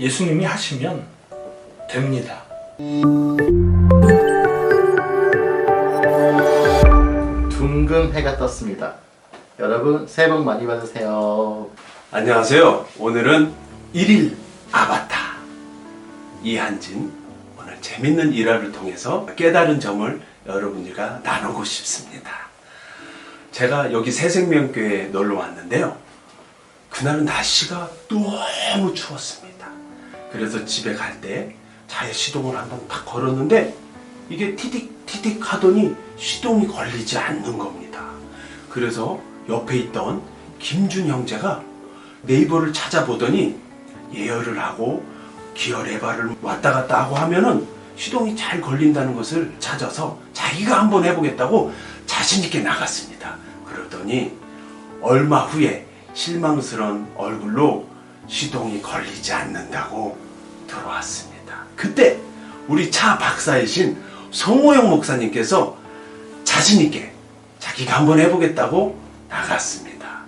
예수님이 하시면 됩니다. 둥근 해가 떴습니다. 여러분 새해 복 많이 받으세요. 안녕하세요. 오늘은 1일 아바타 이한진 오늘 재밌는 일화를 통해서 깨달은 점을 여러분들과 나누고 싶습니다. 제가 여기 새생명교회에 놀러 왔는데요. 그날은 날씨가 너무 추웠습니다. 그래서 집에 갈 때 자해 시동을 한번 딱 걸었는데 이게 티딕 티딕 하더니 시동이 걸리지 않는 겁니다. 그래서 옆에 있던 김준 형제가 네이버를 찾아보더니 예열을 하고 기어 레바를 왔다 갔다 하고 하면은 시동이 잘 걸린다는 것을 찾아서 자기가 한번 해보겠다고 자신있게 나갔습니다. 그러더니 얼마 후에 실망스러운 얼굴로 시동이 걸리지 않는다고 들어왔습니다. 그때 우리 차 박사이신 송호영 목사님께서 자신있게 자기가 한번 해보겠다고 나갔습니다.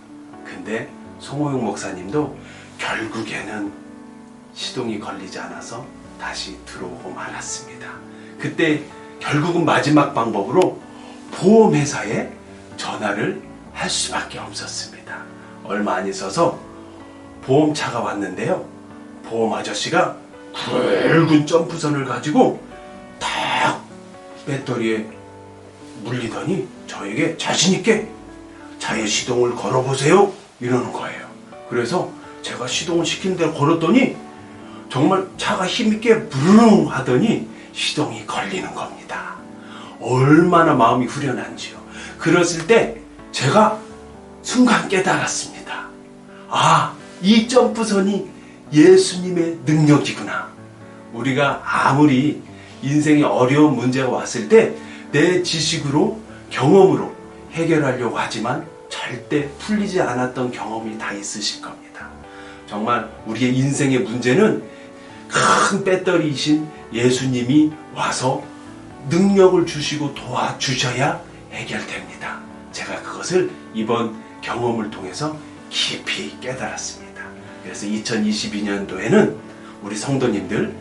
근데 송호영 목사님도 결국에는 시동이 걸리지 않아서 다시 들어오고 말았습니다. 그때 결국은 마지막 방법으로 보험회사에 전화를 할 수밖에 없었습니다. 얼마 안 있어서 보험차가 왔는데요. 보험 아저씨가 굵은 점프선을 가지고 딱 배터리에 물리더니 저에게 자신있게 차의 시동을 걸어보세요. 이러는 거예요. 그래서 제가 시동을 시킨 대로 걸었더니 정말 차가 힘있게 부르릉 하더니 시동이 걸리는 겁니다. 얼마나 마음이 후련한지요. 그랬을 때 제가 순간 깨달았습니다. 아, 이 점프선이 예수님의 능력이구나. 우리가 아무리 인생에 어려운 문제가 왔을 때 내 지식으로 경험으로 해결하려고 하지만 절대 풀리지 않았던 경험이 다 있으실 겁니다. 정말 우리의 인생의 문제는 큰 배터리이신 예수님이 와서 능력을 주시고 도와주셔야 해결됩니다. 제가 그것을 이번 경험을 통해서 깊이 깨달았습니다. 그래서 2022년도에는 우리 성도님들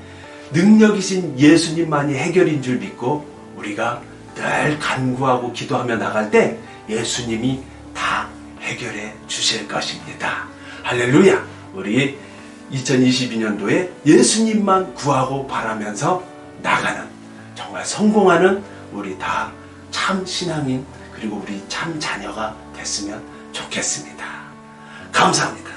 능력이신 예수님만이 해결인 줄 믿고 우리가 늘 간구하고 기도하며 나갈 때 예수님이 다 해결해 주실 것입니다. 할렐루야! 우리 2022년도에 예수님만 구하고 바라면서 나가는 정말 성공하는 우리 다 참 신앙인 그리고 우리 참 자녀가 됐으면 좋겠습니다. 감사합니다.